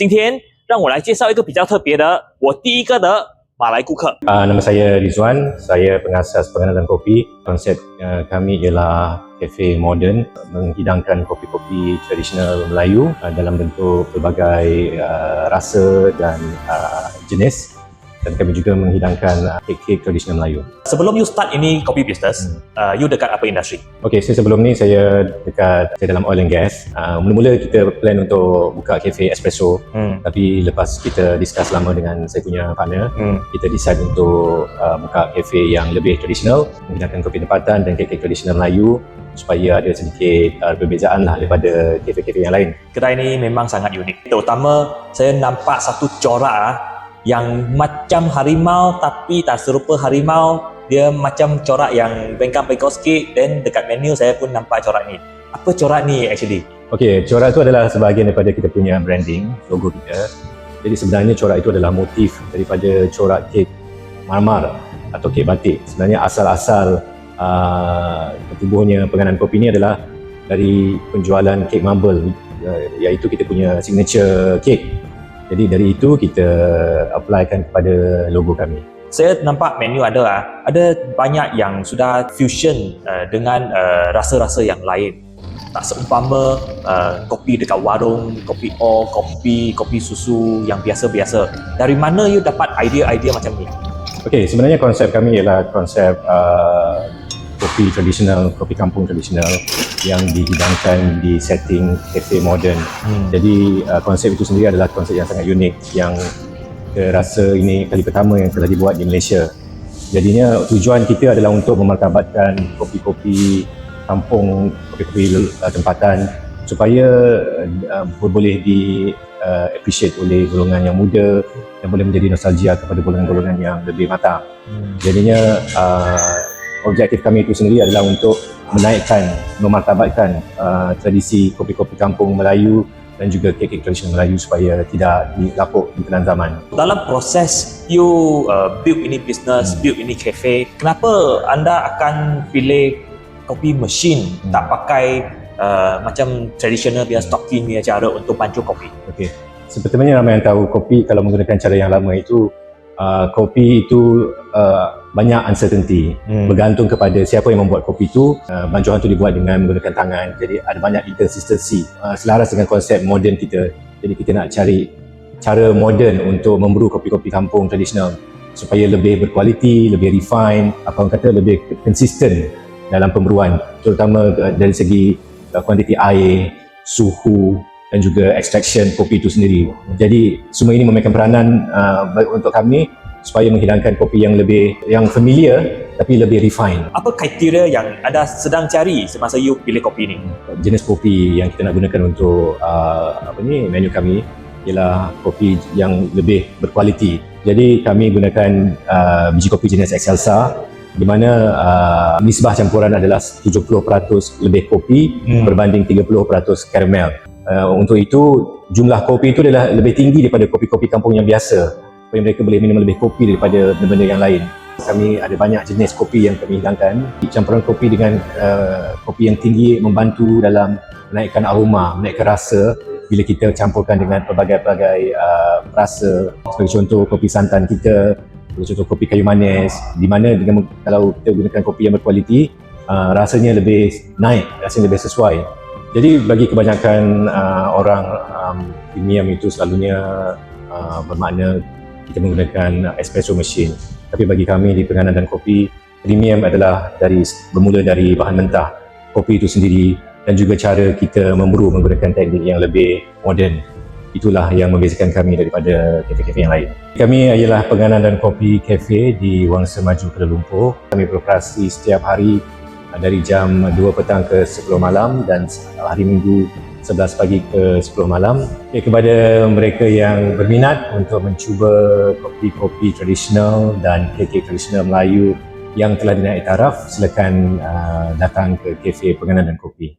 今天让我来介绍一个比较特别的，我第一个的马来顾客。 Uh, nama saya Rizwan, saya pengasas pengenalan kopi. Konsep uh, kami ialah kafe moden menghidangkan kopi-kopi tradisional Melayu uh, dalam bentuk pelbagai uh, rasa dan uh, jenis Dan kami juga menghidangkan uh, kek-kek tradisional Melayu. Sebelum you start ini kopi business, uh, you dekat apa industri? Okey, saya sebelum ni saya dekat saya dalam oil and gas. Uh, mula-mula kita plan untuk buka kafe espresso Hmm. tapi lepas kita discuss lama dengan saya punya partner, Hmm. kita decide untuk uh, buka kafe yang lebih tradisional menggunakan kopi tempatan dan kek-kek tradisional Melayu supaya ada sedikit uh, perbezaan lah daripada kafe-kafe yang lain. Kedai ini memang sangat unik. Terutama saya nampak satu corak ah, yang macam harimau tapi tak serupa harimau. Dia macam corak yang bengkak-bengkok sikit dan dekat menu saya pun nampak corak ni. Apa corak ni actually? Okey, corak itu adalah sebahagian daripada kita punya branding, logo kita. Jadi sebenarnya corak itu adalah motif daripada corak kek marmar atau kek batik. Sebenarnya asal-asal uh, tertubuhnya penganan kopi ini adalah dari penjualan kek marble uh, iaitu kita punya signature cake. Jadi dari itu kita applykan kepada logo kami. Saya nampak menu ada ah, ada banyak yang sudah fusion uh, dengan uh, rasa-rasa yang lain. Tak seumpama uh, kopi dekat warung, kopi o, kopi kopi susu yang biasa-biasa. Dari mana you dapat idea-idea macam ni? Okey, sebenarnya konsep kami ialah konsep uh, kopi tradisional, kopi kampung tradisional yang dihidangkan di setting cafe modern. Hmm. Jadi uh, konsep itu sendiri adalah konsep yang sangat unik yang saya rasa ini kali pertama yang telah dibuat di Malaysia. Jadinya tujuan kita adalah untuk memartabatkan kopi-kopi kampung, kopi-kopi uh, tempatan supaya uh, boleh di uh, appreciate oleh golongan yang muda dan boleh menjadi nostalgia kepada golongan-golongan yang lebih matang. Hmm. Jadinya uh, objektif kami itu sendiri adalah untuk menaikkan, memartabatkan uh, tradisi kopi-kopi kampung Melayu dan juga kek-kek tradisional Melayu supaya tidak dilapuk di telan zaman. Dalam proses you uh, build ini business, Hmm. build ini cafe, kenapa anda akan pilih kopi mesin, Hmm. tak pakai uh, macam traditional punya stocking punya cara untuk pancung kopi? Okey. Sepertinya ramai yang tahu kopi kalau menggunakan cara yang lama itu uh, kopi itu uh, banyak uncertainty Hmm. bergantung kepada siapa yang membuat kopi itu uh, bancuan itu dibuat dengan menggunakan tangan. Jadi ada banyak inconsistency. Uh, selaras dengan konsep moden kita. Jadi kita nak cari cara moden untuk memburu kopi-kopi kampung tradisional supaya lebih berkualiti, lebih refine, apa orang kata lebih konsisten dalam pemburuan. Terutama uh, dari segi uh, kuantiti air, suhu dan juga extraction kopi itu sendiri. Jadi semua ini memainkan peranan uh, untuk kami supaya menghidangkan kopi yang lebih yang familiar tapi lebih refine. Apa kriteria yang anda sedang cari semasa you pilih kopi ini? Jenis kopi yang kita nak gunakan untuk uh, apa ni menu kami ialah kopi yang lebih berkualiti. Jadi kami gunakan uh, biji kopi jenis Excelsa di mana uh, nisbah campuran adalah 70% lebih kopi Hmm. berbanding 30% karamel. Uh, untuk itu jumlah kopi itu adalah lebih tinggi daripada kopi-kopi kampung yang biasa supaya mereka boleh minum lebih kopi daripada benda-benda yang lain. Kami ada banyak jenis kopi yang kami hidangkan. Campuran kopi dengan uh, kopi yang tinggi membantu dalam menaikkan aroma, menaikkan rasa bila kita campurkan dengan pelbagai-pelbagai uh, rasa. Sebagai contoh kopi santan kita, contoh kopi kayu manis di mana dengan kalau kita gunakan kopi yang berkualiti uh, rasanya lebih naik, rasanya lebih sesuai. Jadi bagi kebanyakan uh, orang um, premium itu selalunya uh, bermakna kita menggunakan espresso machine. Tapi bagi kami di penganan dan kopi, premium adalah dari bermula dari bahan mentah kopi itu sendiri dan juga cara kita memburu menggunakan teknik yang lebih moden. Itulah yang membezakan kami daripada kafe-kafe yang lain. Kami ialah penganan dan kopi kafe di Wangsa Maju Kuala Lumpur. Kami beroperasi setiap hari dari jam 2 petang ke 10 malam dan hari Minggu 11 pagi ke 10 malam. Okay, kepada mereka yang berminat untuk mencuba kopi-kopi tradisional dan kek-kek tradisional Melayu yang telah dinaik taraf, silakan uh, datang ke kafe penganan dan kopi.